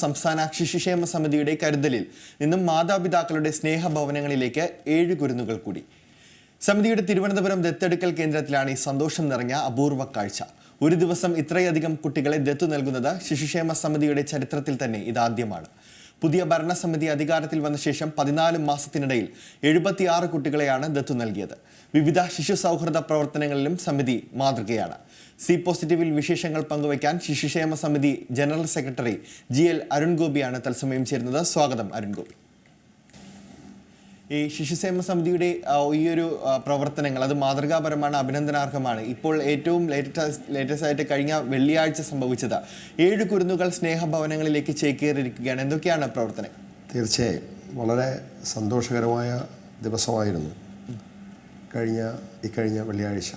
സംസ്ഥാന ശിശുക്ഷേമ സമിതിയുടെ കരുതലിൽ നിന്നും മാതാപിതാക്കളുടെ സ്നേഹഭവനങ്ങളിലേക്ക് ഏഴ് കുരുന്നുകൾ കൂടി. സമിതിയുടെ തിരുവനന്തപുരം ദത്തെടുക്കൽ കേന്ദ്രത്തിലാണ് ഈ സന്തോഷം നിറഞ്ഞ അപൂർവ കാഴ്ച. ഒരു ദിവസം ഇത്രയധികം കുട്ടികളെ ദത്തു നൽകുന്നത് ശിശുക്ഷേമ സമിതിയുടെ ചരിത്രത്തിൽ തന്നെ ഇതാദ്യമാണ്. പുതിയ ഭരണസമിതി അധികാരത്തിൽ വന്ന ശേഷം പതിനാല് മാസത്തിനിടയിൽ എഴുപത്തിയാറ് കുട്ടികളെയാണ് ദത്തു നൽകിയത്. വിവിധ ശിശു സൗഹൃദ പ്രവർത്തനങ്ങളിലും സമിതി മാതൃകയാണ്. സി പോസിറ്റീവിൽ വിശേഷങ്ങൾ പങ്കുവയ്ക്കാൻ ശിശുക്ഷേമ സമിതി ജനറൽ സെക്രട്ടറി ജി എൽ അരുൺഗോപിയാണ് തത്സമയം ചേരുന്നത്. സ്വാഗതം അരുൺ ഗോപി ഈ ശിശുക്ഷേമ സമിതിയുടെ ഈ ഒരു പ്രവർത്തനങ്ങൾ അത് മാതൃകാപരമാണ് അഭിനന്ദനാർഹമാണ്. ഇപ്പോൾ ഏറ്റവും ലേറ്റസ്റ്റ് ലേറ്റസ്റ്റ് ആയിട്ട് കഴിഞ്ഞ വെള്ളിയാഴ്ച സംഭവിച്ചത്. ഏഴ് കുരുന്നുകൾ സ്നേഹഭവനങ്ങളിലേക്ക് ചേക്കേറിയിരിക്കുകയാണ്. എന്തൊക്കെയാണ് പ്രവർത്തനം? തീർച്ചയായും. വളരെ സന്തോഷകരമായ ദിവസമായിരുന്നു കഴിഞ്ഞ ഇക്കഴിഞ്ഞ വെള്ളിയാഴ്ച.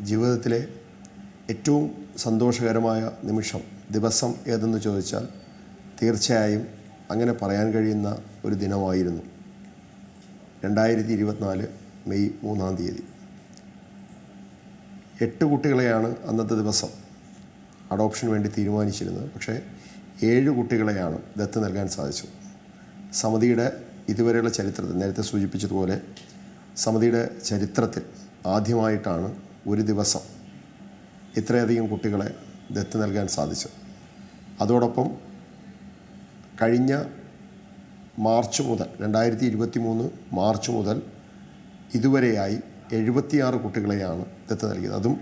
ജീവിതത്തിലെ ഏറ്റവും സന്തോഷകരമായ നിമിഷം ദിവസം ഏതെന്ന് ചോദിച്ചാൽ തീർച്ചയായും അങ്ങനെ പറയാൻ കഴിയുന്ന ഒരു ദിനമായിരുന്നു. രണ്ടായിരത്തി ഇരുപത്തിനാല് മെയ് മൂന്നാം തീയതി. എട്ട് കുട്ടികളെയാണ് അന്നത്തെ ദിവസം അഡോപ്ഷൻ വേണ്ടി തീരുമാനിച്ചിരുന്നത്. പക്ഷേ ഏഴ് കുട്ടികളെയാണ് ദത്ത് നൽകാൻ സാധിച്ചത്. സമിതിയുടെ ഇതുവരെയുള്ള ചരിത്രത്തിൽ നേരത്തെ സൂചിപ്പിച്ചതുപോലെ സമിതിയുടെ ചരിത്രത്തിൽ ആദ്യമായിട്ടാണ് ഒരു ദിവസം ഇത്രയധികം കുട്ടികളെ ദത്ത് നൽകാൻ സാധിച്ചത്. അതോടൊപ്പം കഴിഞ്ഞ മാർച്ച് മുതൽ രണ്ടായിരത്തി ഇരുപത്തി മൂന്ന് മാർച്ച് മുതൽ ഇതുവരെയായി എഴുപത്തിയാറ് കുട്ടികളെയാണ് ദത്ത് നൽകിയത്. അതും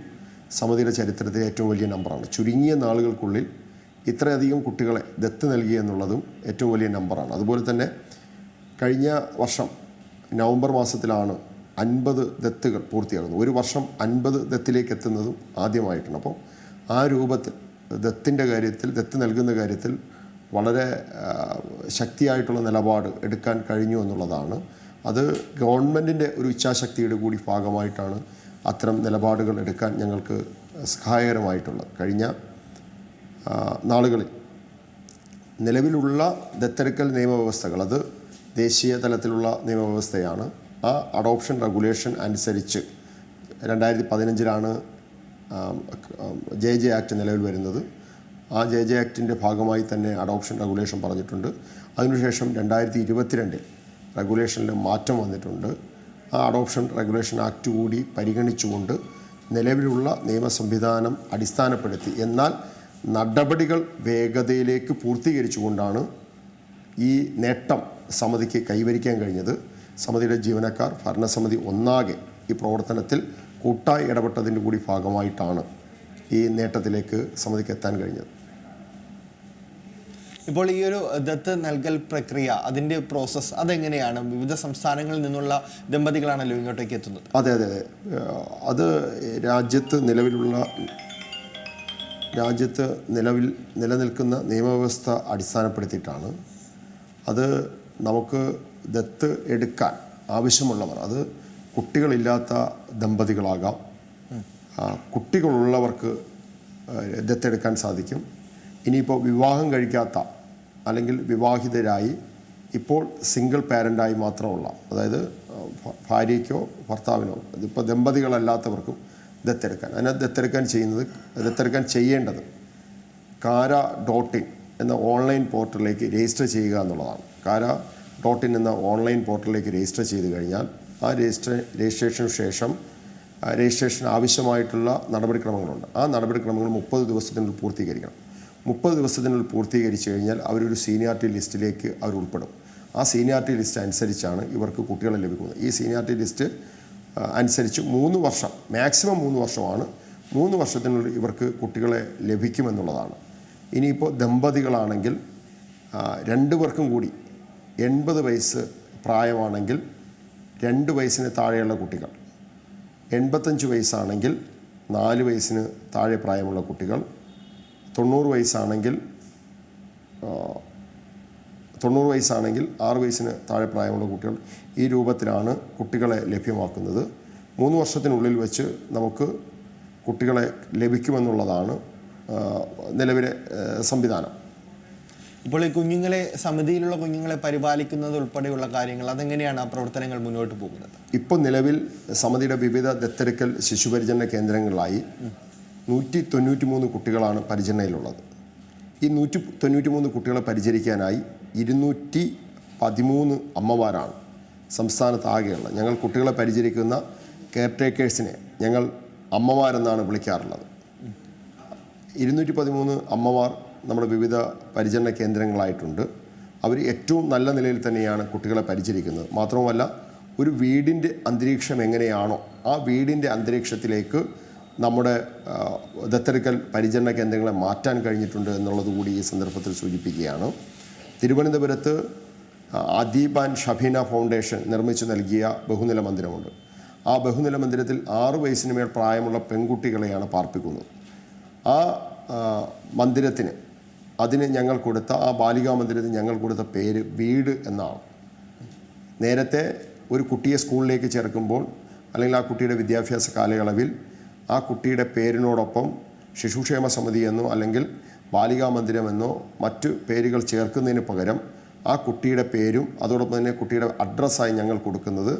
സമിതിയുടെ ചരിത്രത്തിലെ ഏറ്റവും വലിയ നമ്പറാണ്. ചുരുങ്ങിയ നാളുകൾക്കുള്ളിൽ ഇത്രയധികം കുട്ടികളെ ദത്ത് നൽകി എന്നുള്ളതും ഏറ്റവും വലിയ നമ്പറാണ്. അതുപോലെ തന്നെ കഴിഞ്ഞ വർഷം നവംബർ മാസത്തിലാണ് അൻപത് ദത്തുകൾ പൂർത്തിയാകുന്നത്. ഒരു വർഷം അൻപത് ദത്തിലേക്ക് എത്തുന്നതും ആദ്യമായിട്ടാണ്. അപ്പോൾ ആ രൂപത്തിൽ ദത്തിന്റെ കാര്യത്തിൽ ദത്ത് നൽകുന്ന കാര്യത്തിൽ വളരെ ശക്തിയായിട്ടുള്ള നിലപാട് എടുക്കാൻ കഴിഞ്ഞു എന്നുള്ളതാണ്. അത് ഗവൺമെന്റിന്റെ ഒരു ഇച്ഛാശക്തിയുടെ കൂടി ഭാഗമായിട്ടാണ് അത്തരം നിലപാടുകൾ എടുക്കാൻ ഞങ്ങൾക്ക് സഹായകരമായിട്ടുള്ളത്. കഴിഞ്ഞ നാളുകളിൽ നിലവിലുള്ള ദത്തെടുക്കൽ നിയമവ്യവസ്ഥകൾ അത് ദേശീയ തലത്തിലുള്ള നിയമവ്യവസ്ഥയാണ്. ആ അഡോപ്ഷൻ റെഗുലേഷൻ അനുസരിച്ച് രണ്ടായിരത്തി പതിനഞ്ചിലാണ് ജെ ജെ ആക്ട് നിലവിൽ വരുന്നത്. ആ ജെ ജെ ആക്ടിന്റെ ഭാഗമായി തന്നെ അഡോപ്ഷൻ റെഗുലേഷൻ പറഞ്ഞിട്ടുണ്ട്. അതിനുശേഷം രണ്ടായിരത്തി ഇരുപത്തിരണ്ടിൽ റെഗുലേഷനിൽ മാറ്റം വന്നിട്ടുണ്ട്. ആ അഡോപ്ഷൻ റെഗുലേഷൻ ആക്ട് കൂടി പരിഗണിച്ചുകൊണ്ട് നിലവിലുള്ള നിയമ സംവിധാനം അടിസ്ഥാനപ്പെടുത്തി എന്നാൽ നടപടികൾ വേഗതയിലേക്ക് പൂർത്തീകരിച്ചുകൊണ്ടാണ് ഈ നേട്ടം സമിതിക്ക് കൈവരിക്കാൻ കഴിഞ്ഞത്. സമിതിയുടെ ജീവനക്കാർ ഭരണസമിതി ഒന്നാകെ ഈ പ്രവർത്തനത്തിൽ കൂട്ടായി ഇടപെട്ടതിന്റെ കൂടി ഭാഗമായിട്ടാണ് ഈ നേട്ടത്തിലേക്ക് സമിതിക്ക് എത്താൻ കഴിഞ്ഞത്. ഇപ്പോൾ ഈ ഒരു ദത്ത് നൽകൽ പ്രക്രിയ അതിന്റെ പ്രോസസ്സ് അതെങ്ങനെയാണ്? വിവിധ സംസ്ഥാനങ്ങളിൽ നിന്നുള്ള ദമ്പതികളാണല്ലോ ഇങ്ങോട്ടേക്ക് എത്തുന്നത്. അതെ അതെ അതെ. അത് രാജ്യത്ത് നിലവിലുള്ള രാജ്യത്ത് നിലവിൽ നിലനിൽക്കുന്ന നിയമവ്യവസ്ഥ അടിസ്ഥാനപ്പെടുത്തിയിട്ടാണ് അത് നമുക്ക് ദത്ത് എടുക്കാൻ ആവശ്യമുള്ളവർ അത് കുട്ടികളില്ലാത്ത ദമ്പതികളാകാം. കുട്ടികളുള്ളവർക്ക് ദത്തെടുക്കാൻ സാധിക്കും. ഇനിയിപ്പോൾ വിവാഹം കഴിക്കാത്ത അല്ലെങ്കിൽ വിവാഹിതരായി ഇപ്പോൾ സിംഗിൾ പാരന്റായി മാത്രമുള്ള അതായത് ഭാര്യയ്ക്കോ ഭർത്താവിനോ ഇതിപ്പോൾ ദമ്പതികളല്ലാത്തവർക്കും ദത്തെടുക്കാൻ അതിനകത്ത് ദത്തെടുക്കാൻ ചെയ്യുന്നത് ദത്തെടുക്കാൻ ചെയ്യേണ്ടത് കാര ഡോട്ട് ഇൻ എന്ന ഓൺലൈൻ പോർട്ടലിലേക്ക് രജിസ്റ്റർ ചെയ്യുക എന്നുള്ളതാണ്. കാര ഡോട്ട് ഇൻ എന്ന ഓൺലൈൻ പോർട്ടലിലേക്ക് രജിസ്റ്റർ ചെയ്ത് കഴിഞ്ഞാൽ ആ രജിസ്റ്റർ രജിസ്ട്രേഷന് ശേഷം രജിസ്ട്രേഷൻ ആവശ്യമായിട്ടുള്ള നടപടിക്രമങ്ങളുണ്ട്. ആ നടപടിക്രമങ്ങൾ മുപ്പത് ദിവസത്തിനുള്ളിൽ പൂർത്തീകരിക്കണം. മുപ്പത് ദിവസത്തിനുള്ളിൽ പൂർത്തീകരിച്ചു കഴിഞ്ഞാൽ അവരൊരു സീനിയാരിറ്റി ലിസ്റ്റിലേക്ക് അവർ ഉൾപ്പെടും. ആ സീനിയാരിറ്റി ലിസ്റ്റ് അനുസരിച്ചാണ് ഇവർക്ക് കുട്ടികളെ ലഭിക്കുന്നത്. ഈ സീനിയാരിറ്റി ലിസ്റ്റ് അനുസരിച്ച് മൂന്ന് വർഷം മാക്സിമം മൂന്ന് വർഷമാണ്. മൂന്ന് വർഷത്തിനുള്ളിൽ ഇവർക്ക് കുട്ടികളെ ലഭിക്കുമെന്നുള്ളതാണ്. ഇനിയിപ്പോൾ ദമ്പതികളാണെങ്കിൽ രണ്ട് പേർക്കും കൂടി എൺപത് വയസ്സ് പ്രായമാണെങ്കിൽ രണ്ട് വയസ്സിന് താഴെയുള്ള കുട്ടികൾ എൺപത്തഞ്ച് വയസ്സാണെങ്കിൽ നാല് വയസ്സിന് താഴെ പ്രായമുള്ള കുട്ടികൾ തൊണ്ണൂറ് വയസ്സാണെങ്കിൽ തൊണ്ണൂറ് വയസ്സാണെങ്കിൽ ആറ് വയസ്സിന് താഴെ പ്രായമുള്ള കുട്ടികൾ ഈ രൂപത്തിലാണ് കുട്ടികളെ ലഭ്യമാക്കുന്നത്. മൂന്ന് വർഷത്തിനുള്ളിൽ വെച്ച് നമുക്ക് കുട്ടികളെ ലഭിക്കുമെന്നുള്ളതാണ് നിലവിലെ സംവിധാനം. ഇപ്പോൾ ഈ കുഞ്ഞുങ്ങളെ സമിതിയിലുള്ള കുഞ്ഞുങ്ങളെ പരിപാലിക്കുന്നത് ഉൾപ്പെടെയുള്ള കാര്യങ്ങൾ അതെങ്ങനെയാണ് ആ പ്രവർത്തനങ്ങൾ മുന്നോട്ട് പോകുന്നത്? ഇപ്പോൾ നിലവിൽ സമിതിയുടെ വിവിധ ദത്തെടുക്കൽ ശിശുപരിചരണ കേന്ദ്രങ്ങളിലായി നൂറ്റി തൊണ്ണൂറ്റി മൂന്ന് കുട്ടികളാണ് പരിചരണയിലുള്ളത്. ഈ നൂറ്റി തൊണ്ണൂറ്റി മൂന്ന് കുട്ടികളെ പരിചരിക്കാനായി ഇരുന്നൂറ്റി പതിമൂന്ന് അമ്മമാരാണ് സംസ്ഥാനത്ത് ഞങ്ങൾ കുട്ടികളെ പരിചരിക്കുന്ന കെയർ ടേക്കേഴ്സിനെ ഞങ്ങൾ അമ്മമാരെന്നാണ് വിളിക്കാറുള്ളത്. ഇരുന്നൂറ്റി പതിമൂന്ന് അമ്മമാർ നമ്മുടെ വിവിധ പരിചരണ കേന്ദ്രങ്ങളായിട്ടുണ്ട്. അവർ ഏറ്റവും നല്ല നിലയിൽ തന്നെയാണ് കുട്ടികളെ പരിചരിക്കുന്നത്. മാത്രവുമല്ല ഒരു വീടിന്റെ അന്തരീക്ഷം എങ്ങനെയാണോ ആ വീടിന്റെ അന്തരീക്ഷത്തിലേക്ക് നമ്മുടെ ദത്തെടുക്കൽ പരിചരണ കേന്ദ്രങ്ങളെ മാറ്റാൻ കഴിഞ്ഞിട്ടുണ്ട് എന്നുള്ളത് കൂടി ഈ സന്ദർഭത്തിൽ സൂചിപ്പിക്കുകയാണ്. തിരുവനന്തപുരത്ത് അദീബ് ആൻഡ് ഷഫീന ഫൗണ്ടേഷൻ നിർമ്മിച്ചു നൽകിയ ബഹുനില മന്ദിരമുണ്ട്. ആ ബഹുനില മന്ദിരത്തിൽ ആറു വയസ്സിന് മേൽ പ്രായമുള്ള പെൺകുട്ടികളെയാണ് പാർപ്പിക്കുന്നത്. ആ, മന്ദിരത്തിന് അതിന് ഞങ്ങൾ കൊടുത്ത ആ ബാലികാ മന്ദിരത്തിന് ഞങ്ങൾ കൊടുത്ത പേര് വീട് എന്നാണ്. നേരത്തെ ഒരു കുട്ടിയെ സ്കൂളിലേക്ക് ചേർക്കുമ്പോൾ അല്ലെങ്കിൽ ആ കുട്ടിയുടെ വിദ്യാഭ്യാസ കാലയളവിൽ ആ കുട്ടിയുടെ പേരിനോടൊപ്പം ശിശുക്ഷേമ സമിതി എന്നോ അല്ലെങ്കിൽ ബാലികാ മന്ദിരമെന്നോ മറ്റു പേരുകൾ ചേർക്കുന്നതിന് പകരം ആ കുട്ടിയുടെ പേരും അതോടൊപ്പം തന്നെ കുട്ടിയുടെ അഡ്രസ്സായി ഞങ്ങൾ കൊടുക്കുന്നത്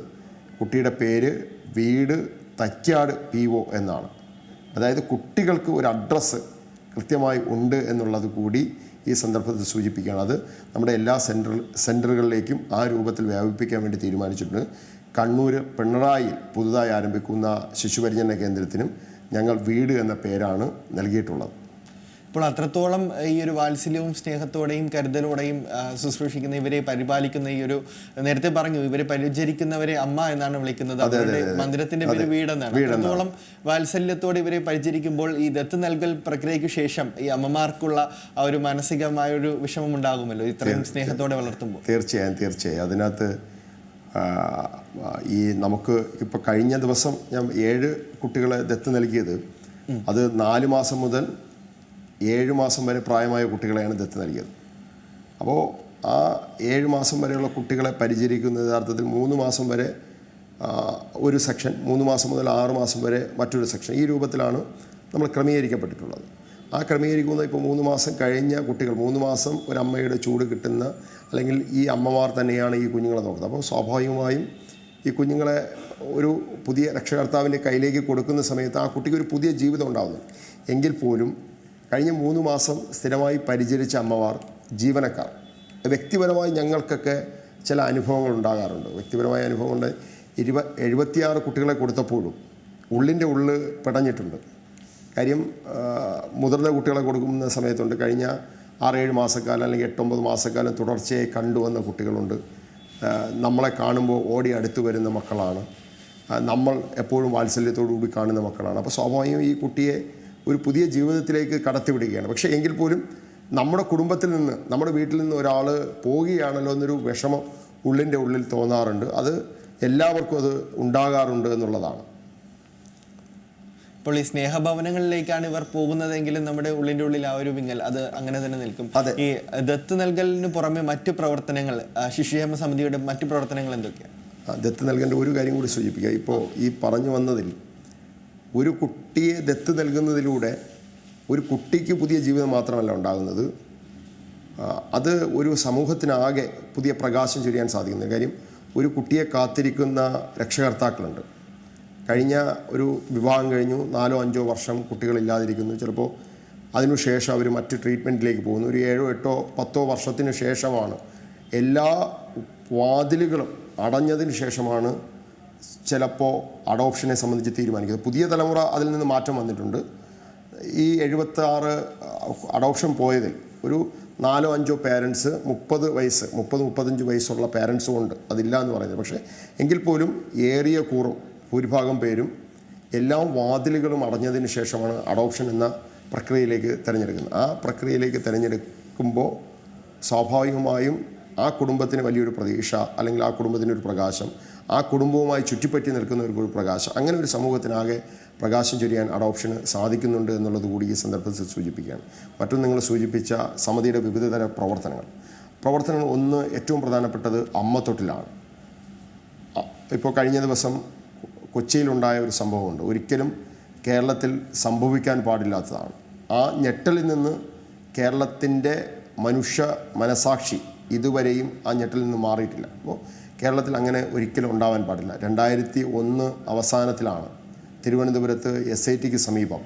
കുട്ടിയുടെ പേര് വീട് തച്ചാട് പി ഒ എന്നാണ്. അതായത് കുട്ടികൾക്ക് ഒരു അഡ്രസ്സ് കൃത്യമായി ഉണ്ട് എന്നുള്ളത് കൂടി ഈ സന്ദർഭത്തിൽ സൂചിപ്പിക്കുകയാണ്. അത് നമ്മുടെ എല്ലാ സെന്റർ സെന്ററുകളിലേക്കും ആ രൂപത്തിൽ വ്യാപിപ്പിക്കാൻ വേണ്ടി തീരുമാനിച്ചിട്ടുണ്ട്. കണ്ണൂർ പിണറായിൽ പുതുതായി ആരംഭിക്കുന്ന ശിശുപരിചരണ കേന്ദ്രത്തിനും ഞങ്ങൾ വീട് എന്ന പേരാണ് നൽകിയിട്ടുള്ളത്. ഇപ്പോൾ അത്രത്തോളം ഈ ഒരു വാത്സല്യവും സ്നേഹത്തോടെയും കരുതലോടെയും ശുശ്രൂഷിക്കുന്ന ഇവരെ പരിപാലിക്കുന്ന ഈ ഒരു നേരത്തെ പറഞ്ഞു ഇവരെ പരിചരിക്കുന്നവരെ അമ്മ എന്നാണ് വിളിക്കുന്നത്. അവരുടെ മന്ദിരത്തിന്റെ പേര് വീടെന്നാണ്. അത്രത്തോളം വാത്സല്യത്തോടെ ഇവരെ പരിചരിക്കുമ്പോൾ ഈ ദത്ത് നൽകൽ പ്രക്രിയയ്ക്ക് ശേഷം ഈ അമ്മമാർക്കുള്ള ആ ഒരു മാനസികമായ ഒരു വിഷമം ഉണ്ടാകുമല്ലോ ഇത്രയും സ്നേഹത്തോടെ വളർത്തുമ്പോൾ? തീർച്ചയായും തീർച്ചയായും. അതിനകത്ത് ഈ നമുക്ക് ഇപ്പോൾ കഴിഞ്ഞ ദിവസം ഞാൻ ഏഴ് കുട്ടികളെ ദത്ത് നൽകിയത്. അത് നാല് മാസം മുതൽ ഏഴ് മാസം വരെ പ്രായമായ കുട്ടികളെയാണ് ദത്ത് നൽകിയത്. അപ്പോൾ ആ ഏഴ് മാസം വരെയുള്ള കുട്ടികളെ പരിചരിക്കുന്ന യഥാർത്ഥത്തിൽ മൂന്ന് മാസം വരെ ഒരു സെക്ഷൻ മൂന്ന് മാസം മുതൽ ആറ് മാസം വരെ മറ്റൊരു സെക്ഷൻ ഈ രൂപത്തിലാണ് നമ്മൾ ക്രമീകരിക്കപ്പെട്ടിട്ടുള്ളത്. ആ ക്രമീകരിക്കുന്ന ഇപ്പോൾ മൂന്ന് മാസം കഴിഞ്ഞ കുട്ടികൾ മൂന്ന് മാസം ഒരു അമ്മയുടെ ചൂട് കിട്ടുന്ന അല്ലെങ്കിൽ ഈ അമ്മമാർ തന്നെയാണ് ഈ കുഞ്ഞുങ്ങളെ നോക്കുന്നത്. അപ്പോൾ സ്വാഭാവികമായും ഈ കുഞ്ഞുങ്ങളെ ഒരു പുതിയ രക്ഷകർത്താവിന്റെ കയ്യിലേക്ക് കൊടുക്കുന്ന സമയത്ത് ആ കുട്ടിക്ക് ഒരു പുതിയ ജീവിതം ഉണ്ടാകുന്നു. എങ്കിൽ പോലും കഴിഞ്ഞ മൂന്ന് മാസം സ്ഥിരമായി പരിചരിച്ച അമ്മമാർ ജീവനക്കാർ വ്യക്തിപരമായി ഞങ്ങൾക്കൊക്കെ ചില അനുഭവങ്ങൾ ഉണ്ടാകാറുണ്ട്. വ്യക്തിപരമായ അനുഭവമുണ്ട് ഇരുപ എഴുപത്തിയാറ് കുട്ടികളെ കൊടുത്തപ്പോഴും ഉള്ളിന്റെ ഉള്ളിൽ പിടഞ്ഞിട്ടുണ്ട്. കാര്യം മുതിർന്ന കുട്ടികളെ കൊടുക്കുന്ന സമയത്തുണ്ട്. കഴിഞ്ഞ ആറേഴ് മാസക്കാലം അല്ലെങ്കിൽ എട്ടൊമ്പത് മാസക്കാലം തുടർച്ചയായി കണ്ടുവന്ന കുട്ടികളുണ്ട്. നമ്മളെ കാണുമ്പോൾ ഓടി അടുത്ത് വരുന്ന മക്കളാണ്. നമ്മൾ എപ്പോഴും വാത്സല്യത്തോടു കൂടി കാണുന്ന മക്കളാണ്. അപ്പോൾ സ്വാഭാവികം ഈ കുട്ടിയെ ഒരു പുതിയ ജീവിതത്തിലേക്ക് കടത്തിവിടുകയാണ്. പക്ഷേ എങ്കിൽ പോലും നമ്മുടെ കുടുംബത്തിൽ നിന്ന് നമ്മുടെ വീട്ടിൽ നിന്ന് ഒരാൾ പോവുകയാണല്ലോ എന്നൊരു വിഷമം ഉള്ളിന്റെ ഉള്ളിൽ തോന്നാറുണ്ട്. അത് എല്ലാവർക്കും അത് ഉണ്ടാകാറുണ്ട് എന്നുള്ളതാണ്. ഇപ്പോൾ ഈ സ്നേഹഭവനങ്ങളിലേക്കാണ് ഇവർ പോകുന്നതെങ്കിലും നമ്മുടെ ഉള്ളിന്റെ ഉള്ളിൽ ആ ഒരു വിങ്ങൽ അത് അങ്ങനെ തന്നെ നിൽക്കും. ഈ ദത്ത് നൽകലിന് പുറമെ മറ്റു പ്രവർത്തനങ്ങൾ ശിശുക്ഷേമ സമിതിയുടെ മറ്റു പ്രവർത്തനങ്ങൾ എന്തൊക്കെയാണ്? ദത്ത് നൽകേണ്ട ഒരു കാര്യം കൂടി സൂചിപ്പിക്കുക. ഇപ്പോൾ ഈ പറഞ്ഞു വന്നതിൽ ഒരു കുട്ടിയെ ദത്ത് നൽകുന്നതിലൂടെ ഒരു കുട്ടിക്ക് പുതിയ ജീവിതം മാത്രമല്ല ഉണ്ടാകുന്നത്. അത് ഒരു സമൂഹത്തിനാകെ പുതിയ പ്രകാശം ചൊരിയാൻ സാധിക്കുന്ന കാര്യം ഒരു കുട്ടിയെ കാത്തിരിക്കുന്ന രക്ഷകർത്താക്കളുണ്ട്. കഴിഞ്ഞ ഒരു വിവാഹം കഴിഞ്ഞു. നാലോ അഞ്ചോ വർഷം കുട്ടികളില്ലാതിരിക്കുന്നു ചിലപ്പോൾ അതിനുശേഷം അവർ മറ്റ് ട്രീറ്റ്മെന്റിലേക്ക് പോകുന്നു. ഒരു ഏഴോ എട്ടോ പത്തോ വർഷത്തിന് ശേഷമാണ് എല്ലാ വാതിലുകളും അടഞ്ഞതിന് ശേഷമാണ് ചിലപ്പോൾ അഡോപ്ഷനെ സംബന്ധിച്ച് തീരുമാനിക്കുന്നത്. പുതിയ തലമുറ അതിൽ നിന്ന് മാറ്റം വന്നിട്ടുണ്ട്. ഈ എഴുപത്താറ് അഡോപ്ഷൻ പോയതിൽ ഒരു നാലോ അഞ്ചോ പേരൻസ് മുപ്പത് വയസ്സ് മുപ്പത് മുപ്പത്തഞ്ച് വയസ്സുള്ള പേരൻസും ഉണ്ട്. അതില്ല എന്ന് പറയുന്നത്. പക്ഷേ എങ്കിൽ പോലും ഏറിയ കൂറും ഭൂരിഭാഗം പേരും എല്ലാ വാതിലുകളും അടഞ്ഞതിന് ശേഷമാണ് അഡോപ്ഷൻ എന്ന പ്രക്രിയയിലേക്ക് തിരഞ്ഞെടുക്കുന്നത്. ആ പ്രക്രിയയിലേക്ക് തിരഞ്ഞെടുക്കുമ്പോൾ സ്വാഭാവികമായും ആ കുടുംബത്തിന് വലിയൊരു പ്രതീക്ഷ അല്ലെങ്കിൽ ആ കുടുംബത്തിന് ഒരു പ്രകാശം ആ കുടുംബവുമായി ചുറ്റിപ്പറ്റി നിൽക്കുന്നവർക്ക് ഒരു പ്രകാശം അങ്ങനെ ഒരു സമൂഹത്തിനാകെ പ്രകാശം ചൊരിയാൻ അഡോപ്ഷന് സാധിക്കുന്നുണ്ട് എന്നുള്ളത് കൂടി ഈ സന്ദർഭത്തിൽ സൂചിപ്പിക്കുകയാണ്. മറ്റൊന്ന് നിങ്ങൾ സൂചിപ്പിച്ച സമിതിയുടെ വിവിധതര പ്രവർത്തനങ്ങൾ. പ്രവർത്തനങ്ങൾ ഒന്ന് ഏറ്റവും പ്രധാനപ്പെട്ടത് അമ്മത്തൊട്ടിലാണ് ഇപ്പോൾ കഴിഞ്ഞ ദിവസം കൊച്ചിയിലുണ്ടായ ഒരു സംഭവമുണ്ട്. ഒരിക്കലും കേരളത്തിൽ സംഭവിക്കാൻ പാടില്ലാത്തതാണ്. ആ ഞെട്ടലിൽ നിന്ന് കേരളത്തിന്റെ മനുഷ്യ മനസാക്ഷി ഇതുവരെയും ആ ഞെട്ടലിൽ നിന്ന് മാറിയിട്ടില്ല. അപ്പോൾ കേരളത്തിൽ അങ്ങനെ ഒരിക്കലും ഉണ്ടാവാൻ പാടില്ല. രണ്ടായിരത്തി ഒന്ന് അവസാനത്തിലാണ് തിരുവനന്തപുരത്ത് എസ് ഐ ടിക്ക് സമീപം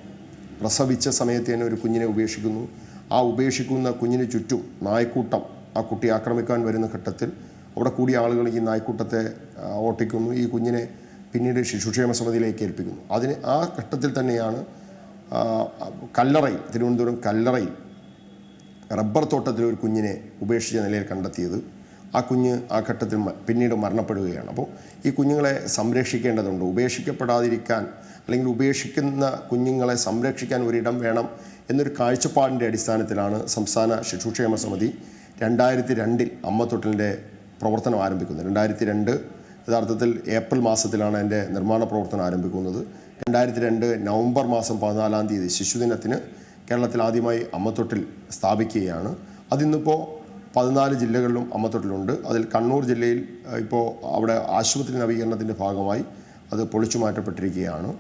പ്രസവിച്ച സമയത്ത് തന്നെ ഒരു കുഞ്ഞിനെ ഉപേക്ഷിക്കുന്നു. ആ ഉപേക്ഷിക്കുന്ന കുഞ്ഞിന് ചുറ്റും നായ്ക്കൂട്ടം ആ കുട്ടി ആക്രമിക്കാൻ വരുന്ന ഘട്ടത്തിൽ അവിടെ കൂടിയ ആളുകൾ ഈ നായ്ക്കൂട്ടത്തെ ഓട്ടിക്കുന്നു. ഈ കുഞ്ഞിനെ പിന്നീട് ശിശുക്ഷേമ സമിതിയിലേക്ക് ഏൽപ്പിക്കുന്നു. അതിന് ആ ഘട്ടത്തിൽ തന്നെയാണ് കല്ലറയിൽ തിരുവനന്തപുരം കല്ലറയിൽ റബ്ബർ തോട്ടത്തിൽ ഒരു കുഞ്ഞിനെ ഉപേക്ഷിച്ച നിലയിൽ കണ്ടെത്തിയത്. ആ കുഞ്ഞ് ആ ഘട്ടത്തിൽ പിന്നീട് മരണപ്പെടുകയാണ്. അപ്പോൾ ഈ കുഞ്ഞുങ്ങളെ സംരക്ഷിക്കേണ്ടതുണ്ട്. ഉപേക്ഷിക്കപ്പെടാതിരിക്കാൻ അല്ലെങ്കിൽ ഉപേക്ഷിക്കുന്ന കുഞ്ഞുങ്ങളെ സംരക്ഷിക്കാൻ ഒരിടം വേണം എന്നൊരു കാഴ്ചപ്പാടിന്റെ അടിസ്ഥാനത്തിലാണ് സംസ്ഥാന ശിശുക്ഷേമ സമിതി രണ്ടായിരത്തി രണ്ടിൽ അമ്മത്തൊട്ടിലിന്റെ പ്രവർത്തനം ആരംഭിക്കുന്നത്. രണ്ടായിരത്തി രണ്ട് യഥാർത്ഥത്തിൽ ഏപ്രിൽ മാസത്തിലാണ് എന്റെ നിർമ്മാണ പ്രവർത്തനം ആരംഭിക്കുന്നത്. രണ്ടായിരത്തി രണ്ട് നവംബർ മാസം പതിനാലാം തീയതി ശിശുദിനത്തിന് കേരളത്തിൽ ആദ്യമായി അമ്മത്തൊട്ടിൽ സ്ഥാപിക്കുകയാണ്. അതിന്നിപ്പോൾ പതിനാല് ജില്ലകളിലും അമ്മത്തൊട്ടിലുണ്ട്. അതിൽ കണ്ണൂർ ജില്ലയിൽ ഇപ്പോൾ അവിടെ ആശുപത്രി നവീകരണത്തിന്റെ ഭാഗമായി അത് പൊളിച്ചു മാറ്റപ്പെട്ടിരിക്കുകയാണ്.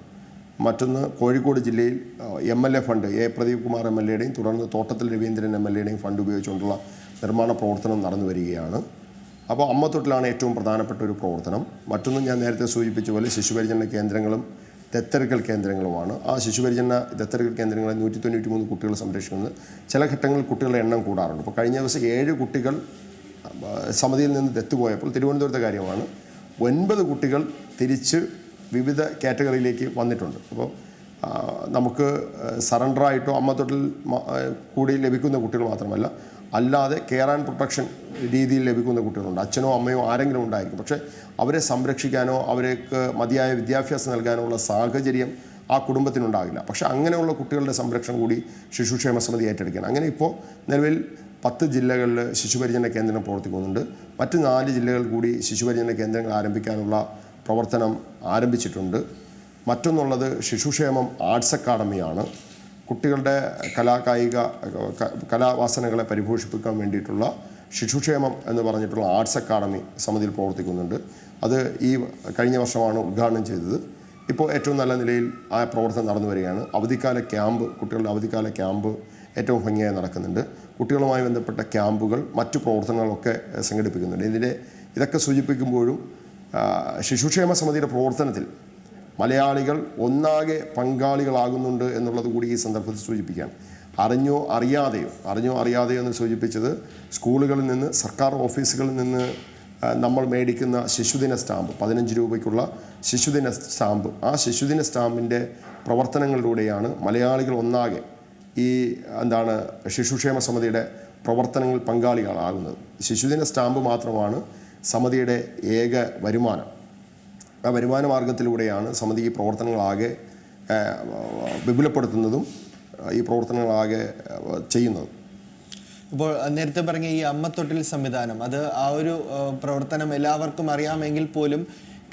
മറ്റൊന്ന് കോഴിക്കോട് ജില്ലയിൽ M L A fund A Pradeep Kumar M L എയുടെയും തുടർന്ന് തോട്ടത്തിൽ രവീന്ദ്രൻ എം എൽ എയുടെയും ഫണ്ട് ഉപയോഗിച്ചുകൊണ്ടുള്ള നിർമ്മാണ പ്രവർത്തനം നടന്നു വരികയാണ്. അപ്പോൾ അമ്മത്തൊട്ടിലാണ് ഏറ്റവും പ്രധാനപ്പെട്ട ഒരു പ്രവർത്തനം. മറ്റൊന്നും ഞാൻ നേരത്തെ സൂചിപ്പിച്ച പോലെ ശിശുപരിചരണ കേന്ദ്രങ്ങളും ദത്തെടുക്കൽ കേന്ദ്രങ്ങളുമാണ്. ആ ശിശുപരിചരണ ദത്തെടുക്കൽ കേന്ദ്രങ്ങളെ നൂറ്റി തൊണ്ണൂറ്റി മൂന്ന് കുട്ടികൾ സംരക്ഷിക്കുന്നത്. ചില ഘട്ടങ്ങളിൽ കുട്ടികളുടെ എണ്ണം കൂടാറുണ്ട്. അപ്പോൾ കഴിഞ്ഞ ദിവസം ഏഴ് കുട്ടികൾ സമിതിയിൽ നിന്ന് ദത്തുപോയപ്പോൾ തിരുവനന്തപുരത്തെ കാര്യമാണ് ഒൻപത് കുട്ടികൾ തിരിച്ച് വിവിധ കാറ്റഗറിയിലേക്ക് വന്നിട്ടുണ്ട്. അപ്പോൾ നമുക്ക് സറണ്ടറായിട്ടോ അമ്മത്തൊട്ടിൽ കൂടി ലഭിക്കുന്ന കുട്ടികൾ മാത്രമല്ല അല്ലാതെ കെയർ ആൻഡ് പ്രൊട്ടക്ഷൻ രീതിയിൽ ലഭിക്കുന്ന കുട്ടികളുണ്ട്. അച്ഛനോ അമ്മയോ ആരെങ്കിലും ഉണ്ടായിരിക്കും. പക്ഷേ അവരെ സംരക്ഷിക്കാനോ അവർക്ക് മതിയായ വിദ്യാഭ്യാസം നൽകാനോ ഉള്ള സാഹചര്യം ആ കുടുംബത്തിനുണ്ടാകില്ല. പക്ഷേ അങ്ങനെയുള്ള കുട്ടികളുടെ സംരക്ഷണം കൂടി ശിശുക്ഷേമ സമിതി ഏറ്റെടുക്കണം അങ്ങനെ ഇപ്പോൾ നിലവിൽ പത്ത് ജില്ലകളിൽ ശിശുപരിചരണ കേന്ദ്രം പ്രവർത്തിക്കുന്നുണ്ട്. മറ്റ് നാല് ജില്ലകളിൽ കൂടി ശിശുപരിചരണ കേന്ദ്രങ്ങൾ ആരംഭിക്കാനുള്ള പ്രവർത്തനം ആരംഭിച്ചിട്ടുണ്ട്. മറ്റൊന്നുള്ളത് ശിശുക്ഷേമം ആർട്സ് അക്കാഡമിയാണ്. കുട്ടികളുടെ കലാകായിക കലാവാസനകളെ പരിപോഷിപ്പിക്കാൻ വേണ്ടിയിട്ടുള്ള ശിശുക്ഷേമം എന്ന് പറഞ്ഞിട്ടുള്ള ആർട്സ് അക്കാഡമി സമിതിയിൽ പ്രവർത്തിക്കുന്നുണ്ട്. അത് ഈ കഴിഞ്ഞ വർഷമാണ് ഉദ്ഘാടനം ചെയ്തത്. ഇപ്പോൾ ഏറ്റവും നല്ല നിലയിൽ ആ പ്രവർത്തനം നടന്നു വരികയാണ്. അവധിക്കാല ക്യാമ്പ് കുട്ടികളുടെ അവധിക്കാല ക്യാമ്പ് ഏറ്റവും ഭംഗിയായി നടക്കുന്നുണ്ട്. കുട്ടികളുമായി ബന്ധപ്പെട്ട ക്യാമ്പുകൾ മറ്റു പ്രവർത്തനങ്ങളൊക്കെ സംഘടിപ്പിക്കുന്നുണ്ട്. ഇതിന്റെ ഇതൊക്കെ സൂചിപ്പിക്കുമ്പോഴും ശിശുക്ഷേമ സമിതിയുടെ പ്രവർത്തനത്തിൽ മലയാളികൾ ഒന്നാകെ പങ്കാളികളാകുന്നുണ്ട് എന്നുള്ളത് കൂടി ഈ സന്ദർഭത്തിൽ സൂചിപ്പിക്കുകയാണ് അറിഞ്ഞോ അറിയാതെയോ അറിഞ്ഞോ അറിയാതെയോ എന്ന് സൂചിപ്പിച്ചത് സ്കൂളുകളിൽ നിന്ന് സർക്കാർ ഓഫീസുകളിൽ നിന്ന് നമ്മൾ മേടിക്കുന്ന ശിശുദിന സ്റ്റാമ്പ് പതിനഞ്ച് രൂപയ്ക്കുള്ള ശിശുദിന സ്റ്റാമ്പ്. ആ ശിശുദിന സ്റ്റാമ്പിന്റെ പ്രവർത്തനങ്ങളിലൂടെയാണ് മലയാളികൾ ഒന്നാകെ ഈ എന്താണ് ശിശുക്ഷേമ സമിതിയുടെ പ്രവർത്തനങ്ങളിൽ പങ്കാളികളാകുന്നത്. ശിശുദിന സ്റ്റാമ്പ് മാത്രമാണ് സമിതിയുടെ ഏക വരുമാനം. വരുമാന മാർഗത്തിലൂടെയാണ് സമിതി ഈ പ്രവർത്തനങ്ങളാകെ വിപുലപ്പെടുത്തുന്നതും ഈ പ്രവർത്തനങ്ങളാകെ ചെയ്യുന്നതും. ഇപ്പോൾ നേരത്തെ പറഞ്ഞ ഈ അമ്മത്തൊട്ടിൽ സംവിധാനം അത് ആ ഒരു പ്രവർത്തനം എല്ലാവർക്കും അറിയാമെങ്കിൽ പോലും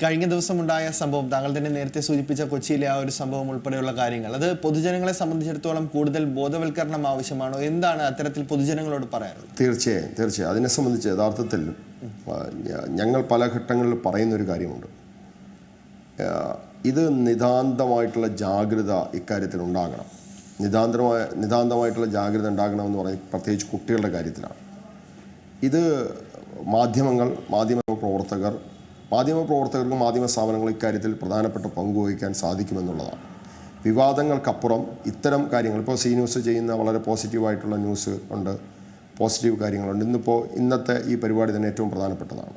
കഴിഞ്ഞ ദിവസം ഉണ്ടായ സംഭവം താങ്കൾ തന്നെ നേരത്തെ സൂചിപ്പിച്ച കൊച്ചിയിലെ ആ ഒരു സംഭവം ഉൾപ്പെടെയുള്ള കാര്യങ്ങൾ അത് പൊതുജനങ്ങളെ സംബന്ധിച്ചിടത്തോളം കൂടുതൽ ബോധവൽക്കരണം ആവശ്യമാണോ? എന്താണ് അത്തരത്തിൽ പൊതുജനങ്ങളോട് പറയാനുള്ളത് തീർച്ചയായും തീർച്ചയായും. അതിനെ സംബന്ധിച്ച് യഥാർത്ഥത്തിൽ ഞങ്ങൾ പല ഘട്ടങ്ങളിൽ പറയുന്നൊരു കാര്യമുണ്ട്. ഇത് നിതാന്തമായിട്ടുള്ള ജാഗ്രത ഇക്കാര്യത്തിൽ ഉണ്ടാകണം. നിതാന്തമായ നിതാന്തമായിട്ടുള്ള ജാഗ്രത ഉണ്ടാകണമെന്ന് പറഞ്ഞ് പ്രത്യേകിച്ച് കുട്ടികളുടെ കാര്യത്തിലാണ്. ഇത് മാധ്യമങ്ങൾ മാധ്യമ പ്രവർത്തകർ മാധ്യമ പ്രവർത്തകർക്കും മാധ്യമ സ്ഥാപനങ്ങൾ ഇക്കാര്യത്തിൽ പ്രധാനപ്പെട്ട പങ്ക് വഹിക്കാൻ സാധിക്കുമെന്നുള്ളതാണ്. വിവാദങ്ങൾക്കപ്പുറം ഇത്തരം കാര്യങ്ങൾ ഇപ്പോൾ സി ന്യൂസ് ചെയ്യുന്ന വളരെ പോസിറ്റീവായിട്ടുള്ള ന്യൂസ് ഉണ്ട് പോസിറ്റീവ് കാര്യങ്ങളുണ്ട്. ഇന്നിപ്പോൾ ഇന്നത്തെ ഈ പരിപാടി തന്നെ ഏറ്റവും പ്രധാനപ്പെട്ടതാണ്.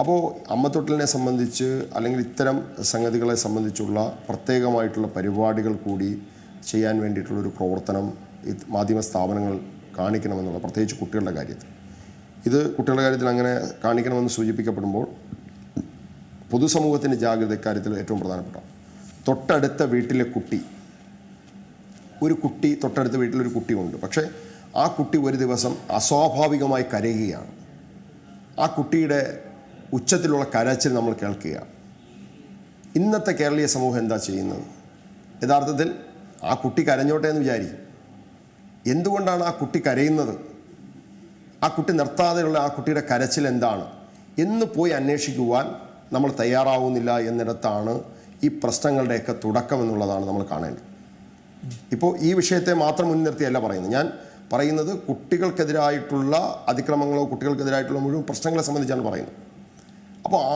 അപ്പോൾ അമ്മത്തൊട്ടിലിനെ സംബന്ധിച്ച് അല്ലെങ്കിൽ ഇത്തരം സംഗതികളെ സംബന്ധിച്ചുള്ള പ്രത്യേകമായിട്ടുള്ള പരിപാടികൾ കൂടി ചെയ്യാൻ വേണ്ടിയിട്ടുള്ളൊരു പ്രവർത്തനം മാധ്യമ സ്ഥാപനങ്ങൾ കാണിക്കണമെന്നുള്ള പ്രത്യേകിച്ച് കുട്ടികളുടെ കാര്യത്തിൽ. ഇത് കുട്ടികളുടെ കാര്യത്തിൽ അങ്ങനെ കാണിക്കണമെന്ന് സൂചിപ്പിക്കപ്പെടുമ്പോൾ പൊതുസമൂഹത്തിന്റെ ജാഗ്രത ഇക്കാര്യത്തിൽ ഏറ്റവും പ്രധാനപ്പെട്ട തൊട്ടടുത്ത വീട്ടിലെ കുട്ടി ഒരു കുട്ടി തൊട്ടടുത്ത വീട്ടിലൊരു കുട്ടിയുണ്ട്. പക്ഷേ ആ കുട്ടി ഒരു ദിവസം അസ്വാഭാവികമായി കരയുകയാണ്. ആ കുട്ടിയുടെ ഉച്ചത്തിലുള്ള കരച്ചിൽ നമ്മൾ കേൾക്കുകയാണ് ഇന്നത്തെ കേരളീയ സമൂഹം എന്താ ചെയ്യുന്നത്? യഥാർത്ഥത്തിൽ ആ കുട്ടി കരഞ്ഞോട്ടെ എന്ന് വിചാരിക്കും. എന്തുകൊണ്ടാണ് ആ കുട്ടി കരയുന്നത്? ആ കുട്ടി നിർത്താതെയുള്ള ആ കുട്ടിയുടെ കരച്ചിൽ എന്താണ്? എന്ന് പോയി അന്വേഷിക്കുവാൻ നമ്മൾ തയ്യാറാവുന്നില്ല എന്നിടത്താണ് ഈ പ്രശ്നങ്ങളുടെയൊക്കെ തുടക്കം എന്നുള്ളതാണ് നമ്മൾ കാണേണ്ടത്. ഇപ്പോൾ ഈ വിഷയത്തെ മാത്രം മുൻനിർത്തിയല്ല പറയുന്നത്. ഞാൻ പറയുന്നത് കുട്ടികൾക്കെതിരായിട്ടുള്ള അതിക്രമങ്ങളോ കുട്ടികൾക്കെതിരായിട്ടുള്ള മുഴുവൻ പ്രശ്നങ്ങളെ സംബന്ധിച്ചാണ് പറയുന്നത്. അപ്പോൾ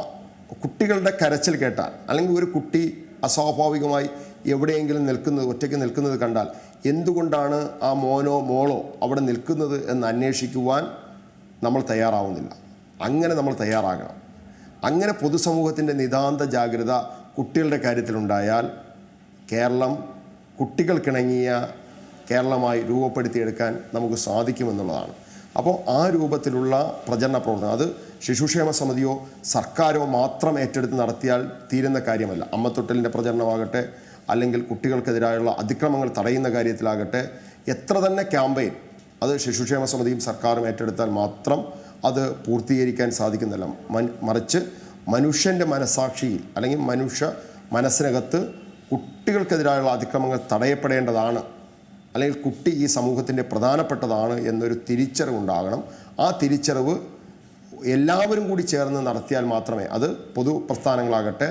കുട്ടികളുടെ കരച്ചിൽ കേട്ടാൽ അല്ലെങ്കിൽ ഒരു കുട്ടി അസ്വാഭാവികമായി എവിടെയെങ്കിലും നിൽക്കുന്നത് ഒറ്റയ്ക്ക് നിൽക്കുന്നത് കണ്ടാൽ എന്തുകൊണ്ടാണ് ആ മോനോ മോളോ അവിടെ നിൽക്കുന്നത് എന്ന് അന്വേഷിക്കുവാൻ നമ്മൾ തയ്യാറാവുന്നില്ല. അങ്ങനെ നമ്മൾ തയ്യാറാകണം. അങ്ങനെ പൊതുസമൂഹത്തിന്റെ നിതാന്ത ജാഗ്രത കുട്ടികളുടെ കാര്യത്തിലുണ്ടായാൽ കേരളം കുട്ടികൾക്കിണങ്ങിയ കേരളമായി രൂപപ്പെടുത്തിയെടുക്കാൻ നമുക്ക് സാധിക്കുമെന്നുള്ളതാണ്. അപ്പോൾ ആ രൂപത്തിലുള്ള പ്രചരണ പ്രവർത്തനം അത് ശിശുക്ഷേമ സമിതിയോ സർക്കാരോ മാത്രം ഏറ്റെടുത്ത് നടത്തിയാൽ തീരുന്ന കാര്യമല്ല. അമ്മത്തൊട്ടലിന്റെ പ്രചരണമാകട്ടെ അല്ലെങ്കിൽ കുട്ടികൾക്കെതിരായുള്ള അതിക്രമങ്ങൾ തടയുന്ന കാര്യത്തിലാകട്ടെ എത്ര തന്നെ ക്യാമ്പയിൻ അത് ശിശുക്ഷേമ സമിതിയും സർക്കാരും ഏറ്റെടുത്താൽ മാത്രം അത് പൂർത്തീകരിക്കാൻ സാധിക്കുന്നില്ല മറിച്ച് മനുഷ്യന്റെ മനസാക്ഷിയിൽ അല്ലെങ്കിൽ മനുഷ്യ മനസ്സിനകത്ത് കുട്ടികൾക്കെതിരായുള്ള അതിക്രമങ്ങൾ തടയപ്പെടേണ്ടതാണ് അല്ലെങ്കിൽ കുട്ടി ഈ സമൂഹത്തിന്റെ പ്രധാനപ്പെട്ടതാണ് എന്നൊരു തിരിച്ചറിവുണ്ടാകണം ആ തിരിച്ചറിവ് എല്ലാവരും കൂടി ചേർന്ന് നടത്തിയാൽ മാത്രമേ അത് പൊതു പ്രസ്ഥാനങ്ങളാകട്ടെ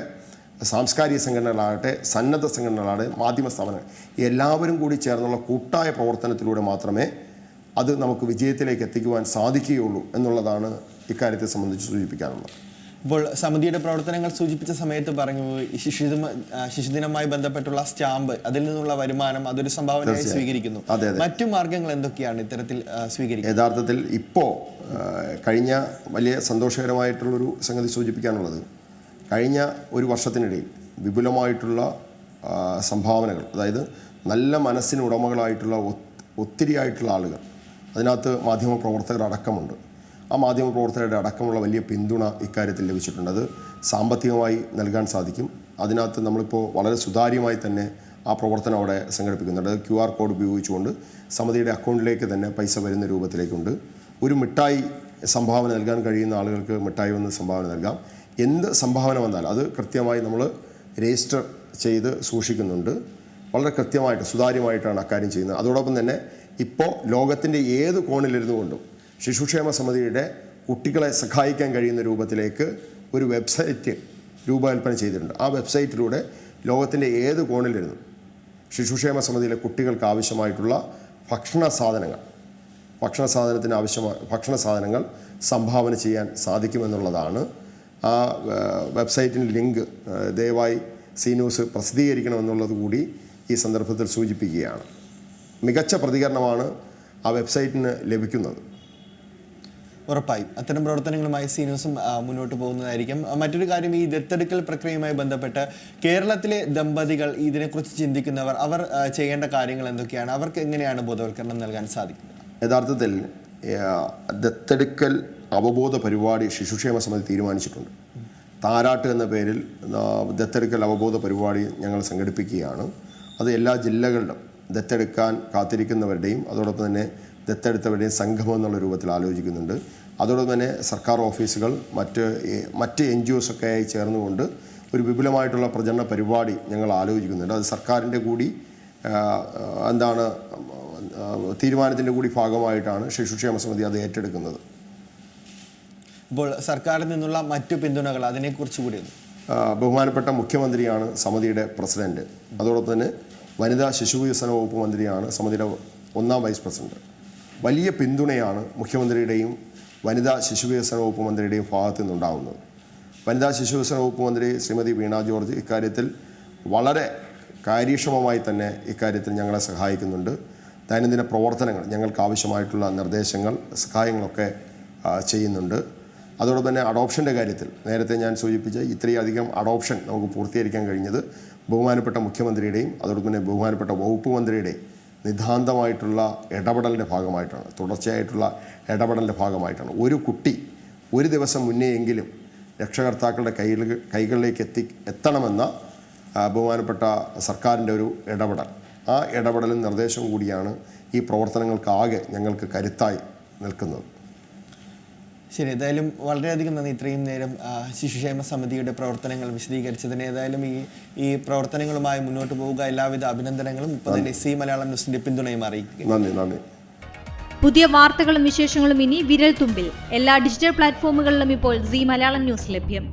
സാംസ്കാരിക സംഘടനകളാകട്ടെ സന്നദ്ധ സംഘടനകളാകട്ടെ മാധ്യമ സ്ഥാപനങ്ങൾ എല്ലാവരും കൂടി ചേർന്നുള്ള കൂട്ടായ പ്രവർത്തനത്തിലൂടെ മാത്രമേ അത് നമുക്ക് വിജയത്തിലേക്ക് എത്തിക്കുവാൻ സാധിക്കുകയുള്ളൂ എന്നുള്ളതാണ് ഇക്കാര്യത്തെ സംബന്ധിച്ച് സൂചിപ്പിക്കാനുള്ളത്. ഇപ്പോൾ സമിതിയുടെ പ്രവർത്തനങ്ങൾ സൂചിപ്പിച്ച സമയത്ത് പറഞ്ഞു ശിശുദിന ആ, ശിശുദിനവുമായി ബന്ധപ്പെട്ടുള്ള സ്റ്റാമ്പ് അതിൽ നിന്നുള്ള വരുമാനം അതൊരു സംഭാവനയായി സ്വീകരിക്കുന്നു. മറ്റു മാർഗങ്ങൾ എന്തൊക്കെയാണ് ഇത്തരത്തിൽ സ്വീകരിക്കുന്നത്? യഥാർത്ഥത്തിൽ ഇപ്പോൾ കഴിഞ്ഞ വലിയ സന്തോഷകരമായിട്ടുള്ളൊരു സംഗതി സൂചിപ്പിക്കാനുള്ളത് കഴിഞ്ഞ ഒരു വർഷത്തിനിടയിൽ വിപുലമായിട്ടുള്ള സംഭാവനകൾ അതായത് നല്ല മനസ്സിന് ഉടമകളായിട്ടുള്ള ഒത്തിരിയായിട്ടുള്ള ആളുകൾ അതിനകത്ത് മാധ്യമ പ്രവർത്തകർ അടക്കമുണ്ട്. ആ മാധ്യമ മാധ്യമപ്രവർത്തകരുടെ അടക്കമുള്ള വലിയ പിന്തുണ ഇക്കാര്യത്തിൽ ലഭിച്ചിട്ടുണ്ട്. അത് സാമ്പത്തികമായി നൽകാൻ സാധിക്കും. അതിനകത്ത് നമ്മളിപ്പോൾ വളരെ സുതാര്യമായി തന്നെ ആ പ്രവർത്തനം അവിടെ സംഘടിപ്പിക്കുന്നുണ്ട്. ക്യു ആർ കോഡ് ഉപയോഗിച്ചുകൊണ്ട് സമിതിയുടെ അക്കൗണ്ടിലേക്ക് തന്നെ പൈസ വരുന്ന രൂപത്തിലേക്കുണ്ട്. ഒരു മിഠായി സംഭാവന നൽകാൻ കഴിയുന്ന ആളുകൾക്ക് മിഠായി വന്ന് സംഭാവന നൽകാം. എന്ത് സംഭാവന വന്നാലും അത് കൃത്യമായി നമ്മൾ രജിസ്റ്റർ ചെയ്ത് സൂക്ഷിക്കുന്നുണ്ട്. വളരെ കൃത്യമായിട്ട് സുതാര്യമായിട്ടാണ് അക്കാര്യം ചെയ്യുന്നത്. അതോടൊപ്പം തന്നെ ഇപ്പോൾ ലോകത്തിന്റെ ഏത് കോണിലിരുന്നു കൊണ്ടും ശിശുക്ഷേമ സമിതിയുടെ കുട്ടികളെ സഹായിക്കാൻ കഴിയുന്ന രൂപത്തിലേക്ക് ഒരു വെബ്സൈറ്റ് രൂപകൽപ്പന ചെയ്തിട്ടുണ്ട്. ആ വെബ്സൈറ്റിലൂടെ ലോകത്തിന്റെ ഏത് കോണിലിരുന്നു ശിശുക്ഷേമ സമിതിയിലെ കുട്ടികൾക്ക് ആവശ്യമായിട്ടുള്ള ഭക്ഷണ സാധനങ്ങൾ ഭക്ഷണ സാധനത്തിന് ആവശ്യമായ ഭക്ഷണ സാധനങ്ങൾ സംഭാവന ചെയ്യാൻ സാധിക്കുമെന്നുള്ളതാണ്. ആ വെബ്സൈറ്റിന്റെ ലിങ്ക് ദയവായി സി ന്യൂസ് പ്രസിദ്ധീകരിക്കണമെന്നുള്ളത് കൂടി ഈ സന്ദർഭത്തിൽ സൂചിപ്പിക്കുകയാണ്. മികച്ച പ്രതികരണമാണ് ആ വെബ്സൈറ്റിന് ലഭിക്കുന്നത്. ഉറപ്പായും. അത്തരം പ്രവർത്തനങ്ങളുമായി ന്യൂസും മുന്നോട്ട് പോകുന്നതായിരിക്കും. മറ്റൊരു കാര്യം ഈ ദത്തെടുക്കൽ പ്രക്രിയയുമായി ബന്ധപ്പെട്ട് കേരളത്തിലെ ദമ്പതികൾ ഇതിനെക്കുറിച്ച് ചിന്തിക്കുന്നവർ അവർ ചെയ്യേണ്ട കാര്യങ്ങൾ എന്തൊക്കെയാണ്? അവർക്ക് എങ്ങനെയാണ് ബോധവൽക്കരണം നൽകാൻ സാധിക്കുന്നത്? യഥാർത്ഥത്തിൽ ദത്തെടുക്കൽ അവബോധ പരിപാടി ശിശുക്ഷേമ സമിതി തീരുമാനിച്ചിട്ടുണ്ട്. താരാട്ട് എന്ന പേരിൽ ദത്തെടുക്കൽ അവബോധ പരിപാടി ഞങ്ങൾ സംഘടിപ്പിക്കുകയാണ്. അത് എല്ലാ ജില്ലകളിലും ദത്തെടുക്കാൻ കാത്തിരിക്കുന്നവരുടെയും അതോടൊപ്പം തന്നെ ദത്തെടുത്തവരുടെയും സംഗമം എന്നുള്ള രൂപത്തിൽ ആലോചിക്കുന്നുണ്ട്. അതോടൊപ്പം തന്നെ സർക്കാർ ഓഫീസുകൾ മറ്റ് മറ്റ് എൻ ജി ഒസൊക്കെ ഒക്കെ ആയി ചേർന്നുകൊണ്ട് ഒരു വിപുലമായിട്ടുള്ള പ്രചരണ പരിപാടി ഞങ്ങൾ ആലോചിക്കുന്നുണ്ട്. അത് സർക്കാരിന്റെ കൂടി എന്താണ് തീരുമാനത്തിന്റെ കൂടി ഭാഗമായിട്ടാണ് ശിശുക്ഷേമ സമിതി അത് ഏറ്റെടുക്കുന്നത്. ഇപ്പോൾ സർക്കാരിൽ നിന്നുള്ള മറ്റു പിന്തുണകൾ അതിനെക്കുറിച്ച് കൂടി ബഹുമാനപ്പെട്ട മുഖ്യമന്ത്രിയാണ് സമിതിയുടെ പ്രസിഡന്റ്. അതോടൊപ്പം തന്നെ വനിതാ ശിശു വികസന വകുപ്പ് മന്ത്രിയാണ് സമിതിയുടെ ഒന്നാം വൈസ് പ്രസിഡന്റ്. വലിയ പിന്തുണയാണ് മുഖ്യമന്ത്രിയുടെയും വനിതാ ശിശു വികസന വകുപ്പ് മന്ത്രിയുടെയും ഭാഗത്തു നിന്നുണ്ടാകുന്നത് വനിതാ ശിശു വികസന വകുപ്പ് മന്ത്രി ശ്രീമതി വീണ ജോർജ് ഇക്കാര്യത്തിൽ വളരെ കാര്യക്ഷമമായി തന്നെ ഇക്കാര്യത്തിൽ ഞങ്ങളെ സഹായിക്കുന്നുണ്ട്. ദൈനംദിന പ്രവർത്തനങ്ങൾ ഞങ്ങൾക്ക് ആവശ്യമായിട്ടുള്ള നിർദ്ദേശങ്ങൾ സഹായങ്ങളൊക്കെ ചെയ്യുന്നുണ്ട്. അതോടൊപ്പം തന്നെ അഡോപ്ഷന്റെ കാര്യത്തിൽ നേരത്തെ ഞാൻ സൂചിപ്പിച്ച ഇത്രയധികം അഡോപ്ഷൻ നമുക്ക് പൂർത്തീകരിക്കാൻ കഴിഞ്ഞത് ബഹുമാനപ്പെട്ട മുഖ്യമന്ത്രിയുടെയും അതോടൊപ്പം തന്നെ ബഹുമാനപ്പെട്ട വകുപ്പ് മന്ത്രിയുടെയും നിതാന്തമായിട്ടുള്ള ഇടപെടലിന്റെ ഭാഗമായിട്ടാണ് തുടർച്ചയായിട്ടുള്ള ഇടപെടലിന്റെ ഭാഗമായിട്ടാണ്. ഒരു കുട്ടി ഒരു ദിവസം മുന്നേ എങ്കിലും രക്ഷകർത്താക്കളുടെ കയ്യിൽ കൈകളിലേക്ക് എത്തി എത്തണമെന്ന ബഹുമാനപ്പെട്ട സർക്കാരിന്റെ ഒരു ഇടപെടൽ. ആ ഇടപെടലും നിർദ്ദേശവും കൂടിയാണ് ഈ പ്രവർത്തനങ്ങൾക്കാകെ ഞങ്ങൾക്ക് കരുത്തായി നിൽക്കുന്നത്. ശരി ഏതായാലും വളരെയധികം നന്ദി. ഇത്രയും നേരം ശിശുക്ഷേമ സമിതിയുടെ പ്രവർത്തനങ്ങൾ വിശദീകരിച്ചതിന് ഏതായാലും ഈ ഈ പ്രവർത്തനങ്ങളുമായി മുന്നോട്ട് പോവുക. എല്ലാവിധ അഭിനന്ദനങ്ങളും ഇപ്പോൾ തന്നെ സി മലയാളം ന്യൂസിന്റെ പിന്തുണയും അറിയിക്കുക പുതിയ വാർത്തകളും വിശേഷങ്ങളും ഇനി വിരൽ തുമ്പിൽ എല്ലാ ഡിജിറ്റൽ പ്ലാറ്റ്ഫോമുകളിലും ഇപ്പോൾ സി മലയാളം ന്യൂസ് ലഭ്യം.